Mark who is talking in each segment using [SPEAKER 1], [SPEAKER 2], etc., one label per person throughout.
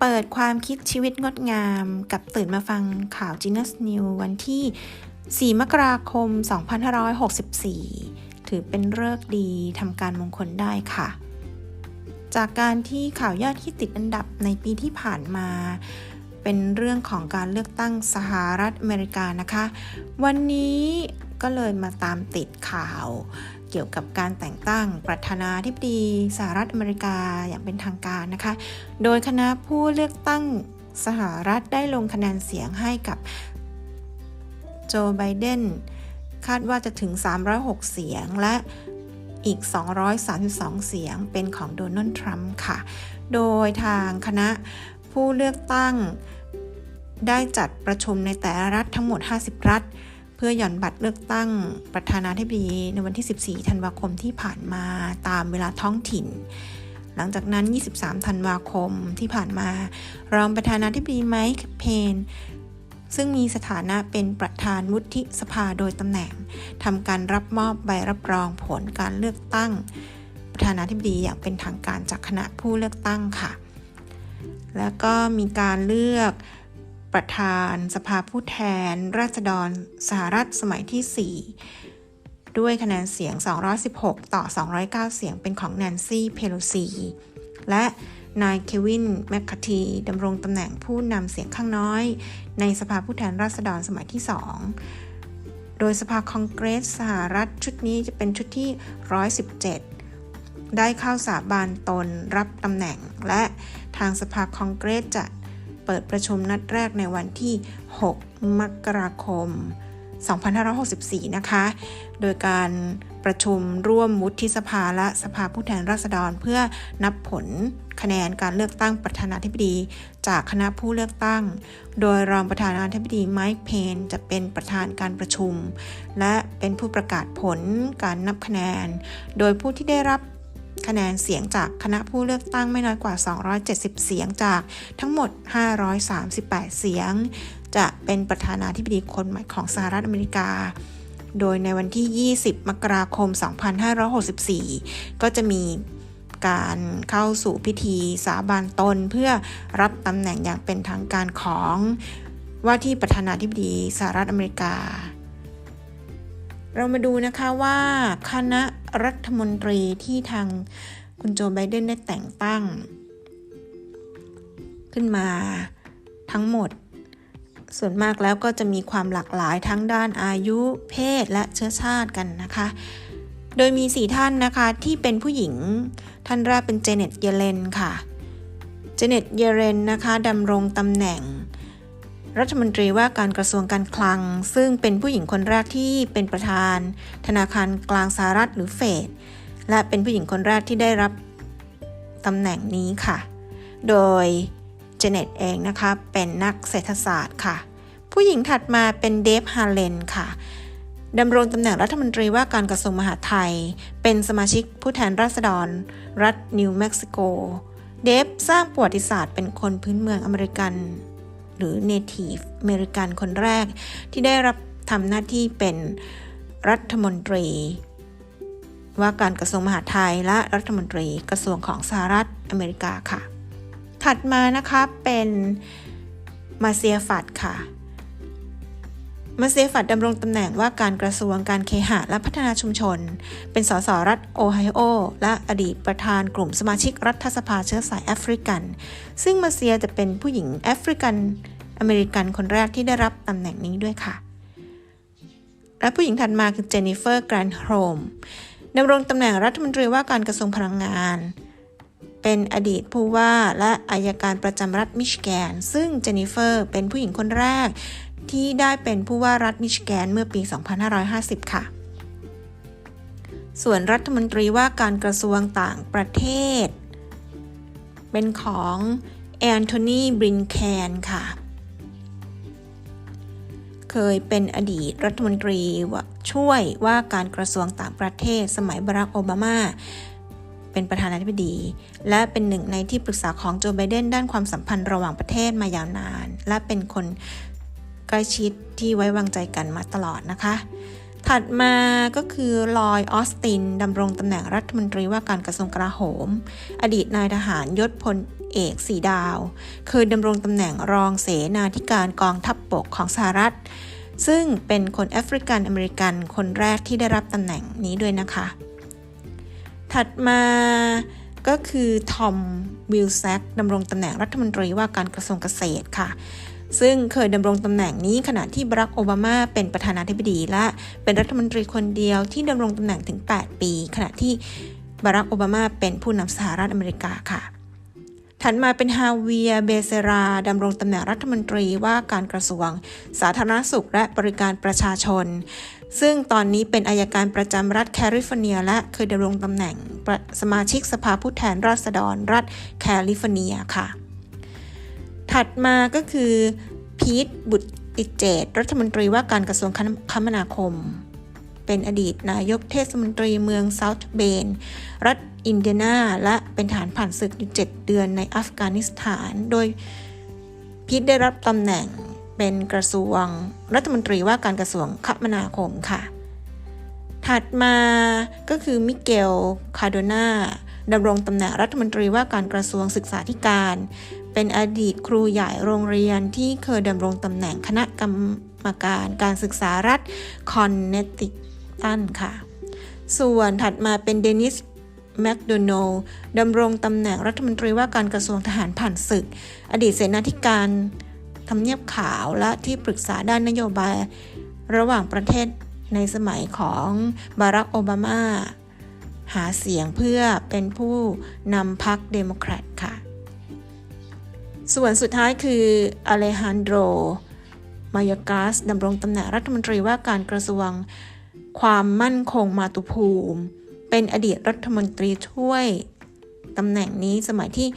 [SPEAKER 1] เปิดความคิดชีวิตงดงามกับตื่นมาฟังข่าว Genius New วันที่ 4 มกราคม 2564 ถือเป็นเลิกดีทำการมงคลได้ค่ะ จากการที่ข่าวยอดฮิตติดอันดับในปีที่ผ่านมา เป็นเรื่องของการเลือกตั้งสหรัฐอเมริกานะคะ วันนี้ก็เลยมาตามติดข่าว เกี่ยวกับการแต่งตั้งประธานาธิบดีสหรัฐอเมริกาอย่างเป็นทางการนะคะ โดยคณะผู้เลือกตั้งสหรัฐได้ลงคะแนนเสียงให้กับโจไบเดนคาดว่าจะถึง 306 เสียงและอีก 232 เสียงเป็นของโดนัลด์ทรัมป์ค่ะ โดยทางคณะผู้เลือกตั้งได้จัดประชุมในแต่ละรัฐทั้งหมด 50 รัฐ เพื่อหย่อนบัตรเลือกตั้งประธานาธิบดีในวันที่ 14 ธันวาคมที่ผ่านมาตามเวลาท้องถิ่น หลังจากนั้น 23 ธันวาคมที่ผ่านมา รองประธานาธิบดีไมค์เพนซึ่งมีสถานะเป็นประธานวุฒิสภาโดยตำแหน่งทำการรับมอบใบรับรองผลการเลือกตั้ง ประธานาธิบดีอย่างเป็นทางการจากคณะผู้เลือกตั้งค่ะ แล้วก็มีการเลือก ประธานสภาผู้แทน ราษฎรสหรัฐสมัยที่ 4 ด้วยคะแนนเสียง 216 ต่อ 209 เสียงเป็นของแนนซี่ เพโลซี และนายเควิน แมคคาทีดำรงตำแหน่งผู้นำเสียงข้างน้อย ในสภาผู้แทนราษฎรสมัยที่ 2 โดยสภาคองเกรสสหรัฐชุดนี้จะเป็นชุดที่ 117 ได้เข้าสาบานตนรับตำแหน่ง และทางสภาคองเกรสจะ เปิดประชุมนัดแรกในวันที่ 6 มกราคม 2564 นะคะ โดยการประชุมร่วมวุฒิสภาและสภาผู้แทนราษฎร เพื่อนับผลคะแนนการเลือกตั้งประธานาธิบดี จากคณะผู้เลือกตั้ง โดยรองประธานาธิบดีไมค์เพนจะเป็นประธานการประชุม และเป็นผู้ประกาศผลการนับคะแนน โดยผู้ที่ได้รับ คะแนนเสียงจากคณะผู้เลือกตั้งไม่น้อยกว่า 270 เสียงจากทั้งหมด 538 เสียง จะเป็นประธานาธิบดีคนใหม่ของสหรัฐอเมริกา โดยในวันที่ 20 มกราคม 2564 ก็จะมีการเข้าสู่พิธีสาบานตนเพื่อรับตำแหน่งอย่างเป็นทางการของว่าที่ประธานาธิบดีสหรัฐอเมริกา เรามาดูนะคะว่าคณะรัฐมนตรีที่ทางคุณโจไบเดนได้แต่งตั้ง ขึ้นมาทั้งหมด ส่วนมากแล้วก็จะมีความหลากหลายทั้งด้านอายุเพศและเชื้อชาติกันนะคะ โดยมี 4 ท่านนะคะที่เป็นผู้หญิงท่านแรกเป็นเจเน็ตเยเลนค่ะ เจเน็ตเยเลนนะคะดำรงตำแหน่ง รัฐมนตรีว่าการกระทรวงการคลัง ซึ่งเป็นผู้หญิงคนแรกที่เป็นประธาน ธนาคารกลางสหรัฐหรือเฟดและเป็นผู้หญิงคนแรกที่ได้รับตำแหน่งนี้ค่ะ โดยเจเน็ตเองนะคะเป็นนักเศรษฐศาสตร์ค่ะ ผู้หญิงถัดมาเป็นเดฟฮาเลนค่ะดำรงตำแหน่งรัฐมนตรีว่าการกระทรวงมหาดไทย เป็นสมาชิกผู้แทนราษฎร รัฐนิวเม็กซิโก เดฟสร้างประวัติศาสตร์เป็นคนพื้นเมืองอเมริกัน หรือเนทีฟอเมริกันคนแรก ที่ได้รับทำหน้าที่เป็นรัฐมนตรี ว่าการกระทรวงมหาดไทยและรัฐมนตรีกระทรวงของสหรัฐอเมริกาค่ะ ถัดมานะคะเป็นมาเซียฟัดค่ะ มาเซฟัดดำรงตำแหน่งว่าการกระทรวงการเคหะและพัฒนาชุมชน เป็นสสรัฐโอไฮโอ และอดีตประธานกลุ่มสมาชิกรัฐสภาเชื้อสายแอฟริกัน ซึ่งมาเซียจะเป็นผู้หญิงแอฟริกันอเมริกันคนแรกที่ได้รับตำแหน่งนี้ด้วยค่ะ และผู้หญิงถัดมาคือเจนนิเฟอร์แกรนด์โฮมดำรงตำแหน่งรัฐมนตรีว่าการกระทรวงพลังงานเป็นอดีตผู้ว่าและอายการประจำรัฐมิชิแกน ซึ่งเจนนิเฟอร์เป็นผู้หญิงคนแรก ที่ได้เป็นผู้ว่ารัฐมิชิแกนเมื่อปี 2550 ค่ะ ส่วนรัฐมนตรีว่าการกระทรวงต่างประเทศ เป็นของแอนโทนีบรินแคนค่ะ เคยเป็นอดีตรัฐมนตรีช่วยว่าการกระทรวงต่างประเทศ สมัยบรักโอบามาเป็นประธานาธิบดี และเป็นหนึ่งในที่ปรึกษาของโจไบเดนด้านความสัมพันธ์ระหว่างประเทศมายาวนาน และเป็นคน ใกล้ชิดที่ไว้วางใจกันมาตลอดนะคะ ถัดมาก็คือลอยออสตินดำรงตำแหน่งรัฐมนตรีว่าการกระทรวงกลาโหม อดีตนายทหารยศพลเอกสีดาว เคยดำรงตำแหน่งรองเสนาธิการกองทัพบบกของสหรัฐ ซึ่งเป็นคนแอฟริกันอเมริกันคนแรกที่ได้รับตำแหน่งนี้ด้วยนะคะ ถัดมาก็คือทอมวิลแซกดำรงตำแหน่งรัฐมนตรีว่าการกระทรวงเกษตรค่ะ ซึ่งเคยดำรงตำแหน่งนี้ขณะที่บารักโอบามาเป็นประธานาธิบดีและเป็นรัฐมนตรีคนเดียวที่ดำรงตำแหน่งถึง 8 ปี ขณะที่บารักโอบามาเป็นผู้นำสหรัฐอเมริกาค่ะ ถัดมาเป็นฮาเวียเบเซราดำรงตำแหน่งรัฐมนตรีว่าการกระทรวง สาธารณสุขและบริการประชาชน ซึ่งตอนนี้เป็นอายการประจำรัฐแคลิฟอร์เนีย และเคยดำรงตำแหน่งสมาชิกสภาผู้แทนราษฎร รัฐแคลิฟอร์เนียค่ะ ถัดมาก็คือพีทบุตรติเจตรัฐมนตรีว่าการกระทรวงคมนาคม เป็นอดีตนายกเทศมนตรีเมืองเซาท์เบนรัฐอินเดียนา และเป็นฐานผ่านศึกอยู่ 7 เดือนในอัฟกานิสถาน โดยพีทได้รับตำแหน่งเป็นกระทรวงรัฐมนตรีว่าการกระทรวงคมนาคมค่ะ ถัดมาก็คือมิเกล คาโดนา ดำรงตำแหน่งรัฐมนตรีว่าการกระทรวงศึกษาธิการ เป็นอดีตครูใหญ่โรงเรียนที่เคยดำรงตำแหน่งคณะกรรมการการศึกษารัฐคอนเนติตันค่ะ ส่วนถัดมาเป็นเดนิสแมคโดนัลดำรงตำแหน่งรัฐมนตรีว่าการกระทรวงทหารผ่านศึก อดีตเสนาธิการทำเนียบขาวและที่ปรึกษาด้านนโยบาย ระหว่างประเทศในสมัยของบารักโอบามา หาเสียงเพื่อเป็นผู้นำพรรคเดโมแครตค่ะ ส่วนสุดท้ายคืออเลฮันโดรมายากาสดำรงตำแหน่งรัฐมนตรีว่าการกระทรวงความมั่นคงมาตุภูมิ เป็นอดีตรัฐมนตรีช่วยตำแหน่งนี้สมัยที่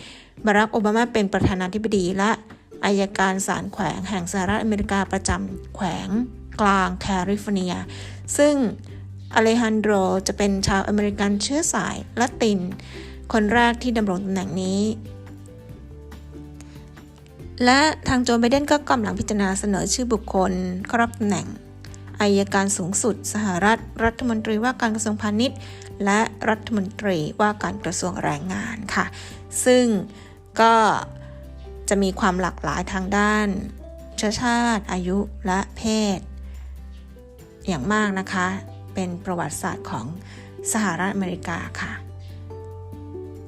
[SPEAKER 1] บารักโอบามาเป็นประธานาธิบดีและอายการศาลแขวงแห่งสหรัฐอเมริกาประจำแขวงกลางแคลิฟอร์เนีย ซึ่ง อเลฮันโดรจะเป็นชาวอเมริกันเชื้อสายละติน คนแรกที่ดำรงตำแหน่งนี้ และทางโจไบเดนก็กำลังพิจารณาเสนอชื่อบุคคลเข้ารับตำแหน่งอายการสูงสุด สหรัฐ รัฐมนตรีว่าการกระทรวงพาณิชย์ และรัฐมนตรีว่าการกระทรวงแรงงานค่ะ ซึ่งก็จะมีความหลากหลายทางด้านเชื้อชาติ อายุและเพศ อย่างมากนะคะ เป็นประวัติศาสตร์ของสหรัฐอเมริกาค่ะ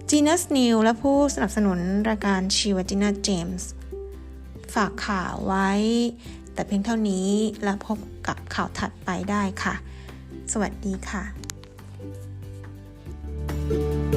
[SPEAKER 1] จีนัสนิวและผู้สนับสนุนรายการชีวจินาเจมส์ฝากข่าวไว้ แต่เพียงเท่านี้และพบกับข่าวถัดไปได้ค่ะ สวัสดีค่ะ thank you